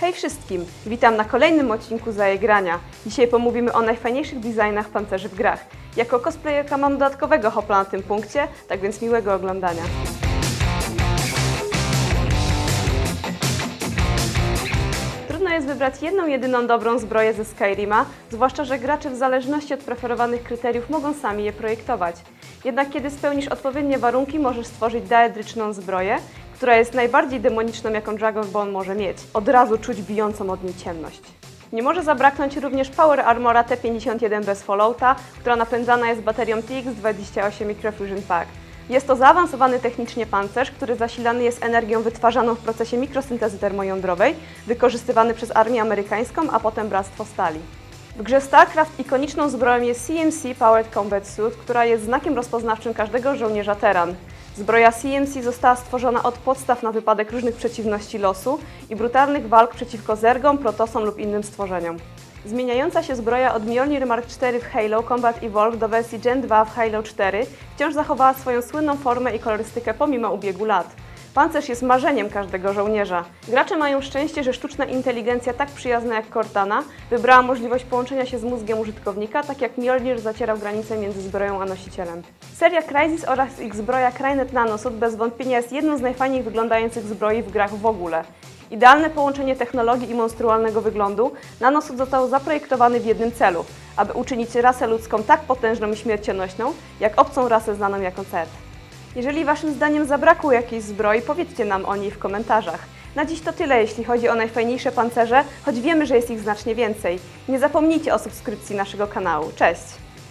Hej wszystkim! Witam na kolejnym odcinku Zaje Grania. Dzisiaj pomówimy o najfajniejszych designach pancerzy w grach. Jako cosplayerka mam dodatkowego hopla na tym punkcie, tak więc miłego oglądania. Trudno jest wybrać jedną jedyną dobrą zbroję ze Skyrima, zwłaszcza, że gracze w zależności od preferowanych kryteriów mogą sami je projektować. Jednak kiedy spełnisz odpowiednie warunki, możesz stworzyć daedryczną zbroję, która jest najbardziej demoniczną, jaką Dragon Ball może mieć. Od razu czuć bijącą od niej ciemność. Nie może zabraknąć również Power Armora T51 bez Fallouta, która napędzana jest baterią TX28 Microfusion Pack. Jest to zaawansowany technicznie pancerz, który zasilany jest energią wytwarzaną w procesie mikrosyntezy termojądrowej, wykorzystywany przez armię amerykańską, a potem Bractwo Stali. W grze StarCraft ikoniczną zbroją jest CMC Powered Combat Suit, która jest znakiem rozpoznawczym każdego żołnierza Teran. Zbroja CMC została stworzona od podstaw na wypadek różnych przeciwności losu i brutalnych walk przeciwko zergom, protosom lub innym stworzeniom. Zmieniająca się zbroja od Mjolnir Mark IV w Halo Combat Evolved do wersji Gen 2 w Halo 4 wciąż zachowała swoją słynną formę i kolorystykę pomimo ubiegu lat. Pancerz jest marzeniem każdego żołnierza. Gracze mają szczęście, że sztuczna inteligencja tak przyjazna jak Cortana wybrała możliwość połączenia się z mózgiem użytkownika, tak jak Mjolnir zacierał granicę między zbroją a nosicielem. Seria Crysis oraz ich zbroja Crynet Nanosuit bez wątpienia jest jedną z najfajniej wyglądających zbroi w grach w ogóle. Idealne połączenie technologii i monstrualnego wyglądu, Nanosuit został zaprojektowany w jednym celu, aby uczynić rasę ludzką tak potężną i śmiercionośną, jak obcą rasę znaną jako Zed. Jeżeli Waszym zdaniem zabrakło jakiejś zbroi, powiedzcie nam o niej w komentarzach. Na dziś to tyle, jeśli chodzi o najfajniejsze pancerze, choć wiemy, że jest ich znacznie więcej. Nie zapomnijcie o subskrypcji naszego kanału. Cześć!